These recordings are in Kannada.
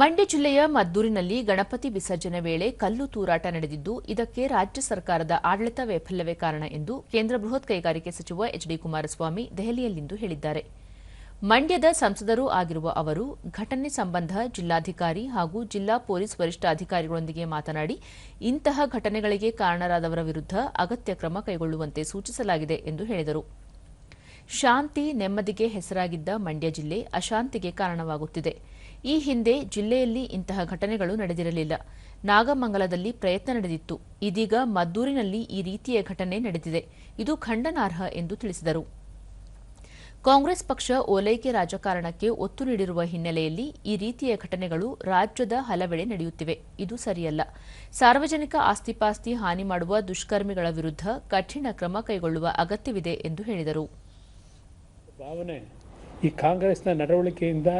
ಮಂಡ್ಯ ಜಿಲ್ಲೆಯ ಮದ್ದೂರಿನಲ್ಲಿ ಗಣಪತಿ ವಿಸರ್ಜನೆ ವೇಳೆ ಕಲ್ಲು ತೂರಾಟ ನಡೆದಿದ್ದು, ಇದಕ್ಕೆ ರಾಜ್ಯ ಸರ್ಕಾರದ ಆಡಳಿತ ವೈಫಲ್ಯವೇ ಕಾರಣ ಎಂದು ಕೇಂದ್ರ ಬೃಹತ್ ಕೈಗಾರಿಕೆ ಸಚಿವ ಎಚ್ ಡಿ ಕುಮಾರಸ್ವಾಮಿ ದೆಹಲಿಯಲ್ಲಿಂದು ಹೇಳಿದ್ದಾರೆ. ಮಂಡ್ಯದ ಸಂಸದರೂ ಆಗಿರುವ ಅವರು, ಘಟನೆ ಸಂಬಂಧ ಜಿಲ್ಲಾಧಿಕಾರಿ ಹಾಗೂ ಜಿಲ್ಲಾ ಪೊಲೀಸ್ ವರಿಷ್ಠಾಧಿಕಾರಿಗಳೊಂದಿಗೆ ಮಾತನಾಡಿ, ಇಂತಹ ಘಟನೆಗಳಿಗೆ ಕಾರಣರಾದವರ ವಿರುದ್ಧ ಅಗತ್ಯ ಕ್ರಮ ಕೈಗೊಳ್ಳುವಂತೆ ಸೂಚಿಸಲಾಗಿದೆ ಎಂದು ಹೇಳಿದರು. ಶಾಂತಿ ನೆಮ್ಮದಿಗೆ ಹೆಸರಾಗಿದ್ದ ಮಂಡ್ಯ ಜಿಲ್ಲೆ ಅಶಾಂತಿಗೆ ಕಾರಣವಾಗುತ್ತಿದೆ. ಈ ಹಿಂದೆ ಜಿಲ್ಲೆಯಲ್ಲಿ ಇಂತಹ ಘಟನೆಗಳು ನಡೆದಿರಲಿಲ್ಲ. ನಾಗಮಂಗಲದಲ್ಲಿ ಪ್ರಯತ್ನ ನಡೆದಿತ್ತು. ಇದೀಗ ಮದ್ದೂರಿನಲ್ಲಿ ಈ ರೀತಿಯ ಘಟನೆ ನಡೆದಿದೆ. ಇದು ಖಂಡನಾರ್ಹ ಎಂದು ತಿಳಿಸಿದರು. ಕಾಂಗ್ರೆಸ್ ಪಕ್ಷ ಓಲೈಕೆ ರಾಜಕಾರಣಕ್ಕೆ ಒತ್ತು ನೀಡಿರುವ ಹಿನ್ನೆಲೆಯಲ್ಲಿ ಈ ರೀತಿಯ ಘಟನೆಗಳು ರಾಜ್ಯದ ಹಲವೆಡೆ ನಡೆಯುತ್ತಿವೆ. ಇದು ಸರಿಯಲ್ಲ. ಸಾರ್ವಜನಿಕ ಆಸ್ತಿಪಾಸ್ತಿ ಹಾನಿ ಮಾಡುವ ದುಷ್ಕರ್ಮಿಗಳ ವಿರುದ್ಧ ಕಠಿಣ ಕ್ರಮ ಕೈಗೊಳ್ಳುವ ಅಗತ್ಯವಿದೆ ಎಂದು ಹೇಳಿದರು. ಭಾವನೆ ಈ ಕಾಂಗ್ರೆಸ್ನ ನಡವಳಿಕೆಯಿಂದ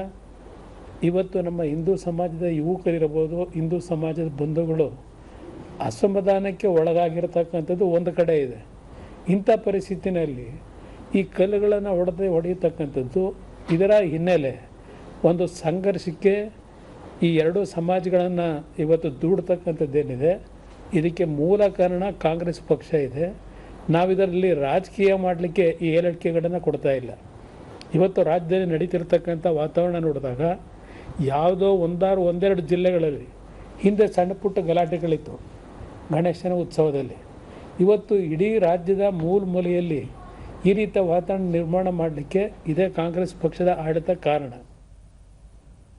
ಇವತ್ತು ನಮ್ಮ ಹಿಂದೂ ಸಮಾಜದ ಯುವಕರಿರ್ಬೋದು, ಹಿಂದೂ ಸಮಾಜದ ಬಂಧುಗಳು ಅಸಮಾಧಾನಕ್ಕೆ ಒಳಗಾಗಿರ್ತಕ್ಕಂಥದ್ದು ಒಂದು ಕಡೆ ಇದೆ. ಇಂಥ ಪರಿಸ್ಥಿತಿನಲ್ಲಿ ಈ ಕಲ್ಲುಗಳನ್ನು ಹೊಡೆದೇ ಹೊಡೆಯತಕ್ಕಂಥದ್ದು ಇದರ ಹಿನ್ನೆಲೆ ಒಂದು ಸಂಘರ್ಷಕ್ಕೆ ಈ ಎರಡು ಸಮಾಜಗಳನ್ನು ಇವತ್ತು ದೂಡ್ತಕ್ಕಂಥದ್ದೇನಿದೆ. ಇದಕ್ಕೆ ಮೂಲ ಕಾರಣ ಕಾಂಗ್ರೆಸ್ ಪಕ್ಷ ಇದೆ. ನಾವಿದರಲ್ಲಿ ರಾಜಕೀಯ ಮಾಡಲಿಕ್ಕೆ ಈ ಹೇಳಿಕೆಗಳನ್ನು ಕೊಡ್ತಾ ಇಲ್ಲ. ಇವತ್ತು ರಾಜ್ಯದಲ್ಲಿ ನಡೀತಿರ್ತಕ್ಕಂಥ ವಾತಾವರಣ ನೋಡಿದಾಗ ಯಾವುದೋ ಒಂದಾರು ಒಂದೆರಡು ಜಿಲ್ಲೆಗಳಲ್ಲಿ ಹಿಂದೆ ಸಣ್ಣ ಪುಟ್ಟ ಗಲಾಟೆಗಳಿತ್ತು ಗಣೇಶನ ಉತ್ಸವದಲ್ಲಿ. ಇವತ್ತು ಇಡೀ ರಾಜ್ಯದ ಮೂಲ ಮೂಲೆಯಲ್ಲಿ ಈ ರೀತಿಯ ವಾತಾವರಣ ನಿರ್ಮಾಣ ಮಾಡಲಿಕ್ಕೆ ಇದೇ ಕಾಂಗ್ರೆಸ್ ಪಕ್ಷದ ಆಡಳಿತ ಕಾರಣ.